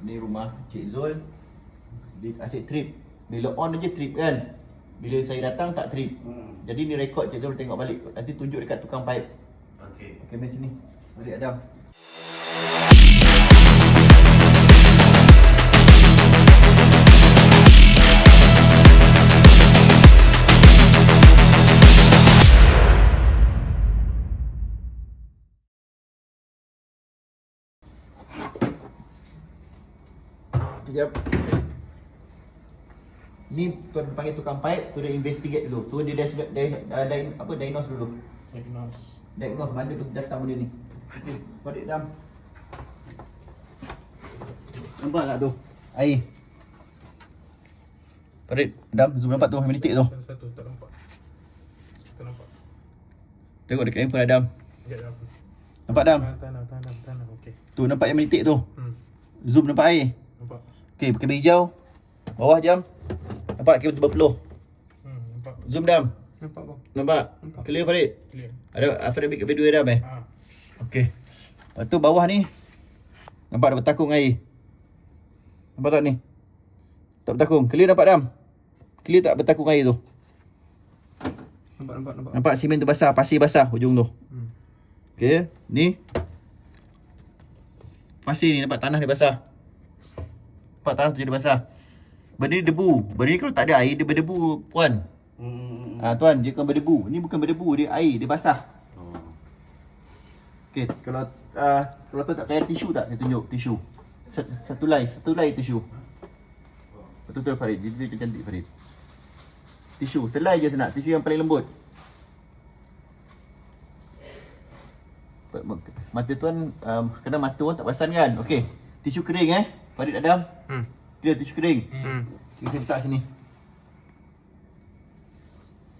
Ni rumah Cik Zul. Dia asyik trip. Bila on aja trip kan. Bila saya datang tak trip. Hmm. Jadi ni rekod Cik Zul tengok balik. Nanti tunjuk dekat tukang pipe. Okey. Okey, mari sini. Mari Adam. Sekejap. Ni tuan panggil tukang pipe, tu dia investigate dulu. So dia dah dia, dia, dia, apa diagnose dulu. Diagnose. Diagnose mana tu datang benda ni. Okey, balik dam. Nampak tak tu? Air. Farid, dam, zoom nampak tu, yang menitik tu. Satu, satu tak nampak. Tak nampak. Tengok dekat handphone Adam. Dah. Nampak dam? Tahan, tahan, tahan, tahan, tahan. Okey. Tu nampak yang menitik tu. Hmm. Zoom nampak air. Okey, pakai hijau. Bawah jam. Nampak tu berpeluh. Hmm, nampak. Zoom dam. Nampak bang. Nampak? Nampak. Clear Farid. Clear. Ada Farid ambil video Adam eh? Ah. Okey. Lepas tu bawah ni nampak ada bertakung air. Nampak tak ni? Tak bertakung. Clear nampak dam? Clear tak bertakung air tu? Nampak, nampak, nampak. Nampak simen tu basah, pasir basah hujung tu. Hmm. Okey, ni. Pasir ni nampak tanah dia basah. Nampak tanah tu jadi basah. Benda ni debu. Benda ni kalau tak ada air dia berdebu, puan. Hmm. Ah tuan, dia bukan berdebu. Ni bukan berdebu, dia air, dia basah. Oh. Okey, kalau uh, kalau tuan tak payah tisu tak? Saya tunjuk tisu. Satu, satu lai, satu lai tisu. Betul-betul Farid, dia, dia cantik Farid. Tisu, selai je saya nak, tisu yang paling lembut. Ma- ma- Mata tuan, um, kena mata tuan tak perasan kan? Okey, tisu kering eh. Farid Adam, Hmm. dia tisu kering. Hmm. Okay, saya letak sini.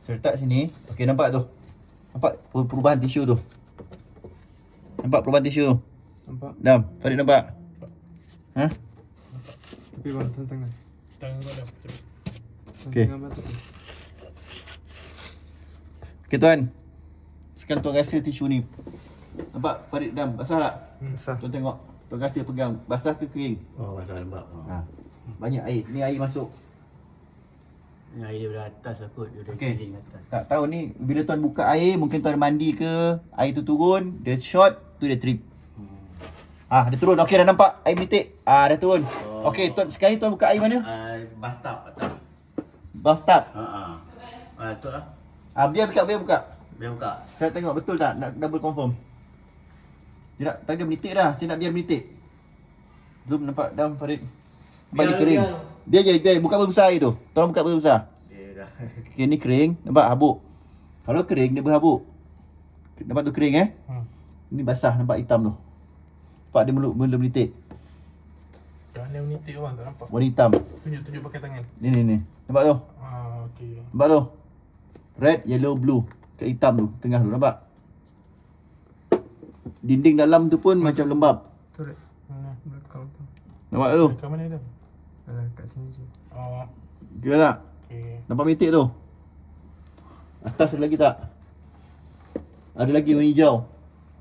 Saya letak sini. Okey, nampak tu. Nampak per- perubahan tisu tu. Nampak perubahan tisu tu. Nampak. Dam, Farid nampak? Ha? Tapi bang, tangan tangan. Tangan. Cepat. Okey. Okey tuan. Sekarang tuan rasa tisu ni. Nampak Farid Dam, basah tak? Hmm, sah. Tuan tengok. Tuan rasa pegang. Basah ke kering? Oh, pasal lembab. Oh. Ha. Banyak air. Ni air masuk. Ni air dia dari atas lah kot. Dia dari Okey. okay. atas. Tak tahu ni bila tuan buka air, mungkin tuan mandi ke, air tu turun, dia short, tu dia trip. Hmm. Ah, dia turun. Okey, dah nampak air menitik. Ah, dah turun. Oh. Okey, tuan sekarang ni tuan buka air mana? Uh, bathtub atas. Bathtub. Ha ah. Ah, betul lah. Ah, biar buka, biar buka. Biar buka. Saya tengok betul tak? Nak double confirm. Dia nak tadi dah menitik dah. Saya nak biar menitik. Zoom nampak dalam Farid. Nampak Biar, dia kering. biar. Biar je, biar. Buka besar air tu. Tolong buka besar. Dia dah. Okey, ni kering. Nampak habuk. Kalau kering, dia berhabuk. Nampak tu kering eh? Hmm. Ni basah, nampak hitam tu. Nampak dia mula, mula menitik. Dah ni menitik bang, tak nampak. Warna hitam. Tunjuk, tunjuk pakai tangan. Ni, ni, ni. Nampak tu? Ah, okey. Nampak tu? Red, yellow, blue. Kat hitam tu, tengah tu. Nampak? Dinding dalam tu pun macam lembab. Turut. Mana? Belakang tu. Nampak tu? Belakang mana dah? Alah, kat sini je. Oh, Kira tak? okey. Nampak menitik tu? Atas ada lagi tak? Ada lagi warna hijau.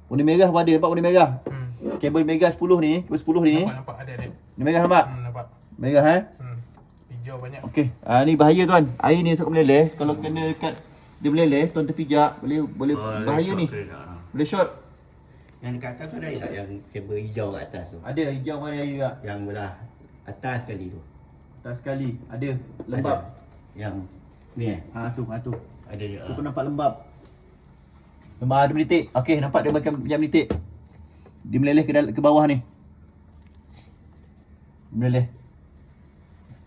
Warna merah pun ada. Nampak warna merah? Hmm. Kabel mega 10 ni, kabel 10 ni. Nampak, nampak. Ada, ada. Ni merah nampak? Hmm, nampak. Merah eh? Hmm. Hijau banyak. Okey. Ah ni bahaya tuan. Air ni suka meleleh. Kalau kena dekat dia meleleh, tuan terpijak, boleh boleh Oh, bahaya ni. tak? Boleh short. Yang dekat atas tu ada tak yang kabel hijau kat atas tu? Ada hijau warna air juga. Yang belah atas sekali tu. Atas sekali. Ada lembab. Ada. Yang ni eh. Ha tu, ha tu. Ada je Tu pun nampak lembab. Lembab ada menitik. Okey, nampak dia macam macam menitik. Dia meleleh ke ke bawah ni. Meleleh.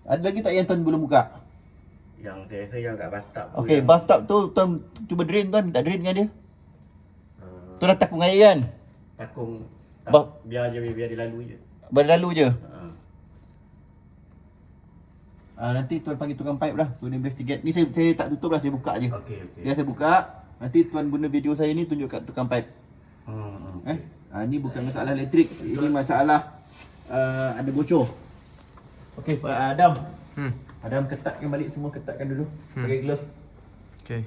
Ada lagi tak yang tuan belum buka? Yang saya rasa yang kat bathtub tu. Okey, yang- bathtub tu tuan cuba drain tuan, minta drain dengan dia. Ah, Tuan dah takung air kan? Takung tak, Bah- biar je biar dia lalu je. Berlalu je. Ha. Ah nanti tuan panggil tukang pipe dah. So dia investigate. Ni saya saya tak tutup lah, saya buka je. Okey okey. Dia saya buka. Nanti tuan guna video saya ni tunjuk kat tukang pipe. Hmm, Eh. Ah ni bukan masalah elektrik. Ini masalah uh, ada bocor. Okey, uh, Adam. Hmm. Adam ketatkan balik semua ketatkan dulu. Pakai glove. Okey.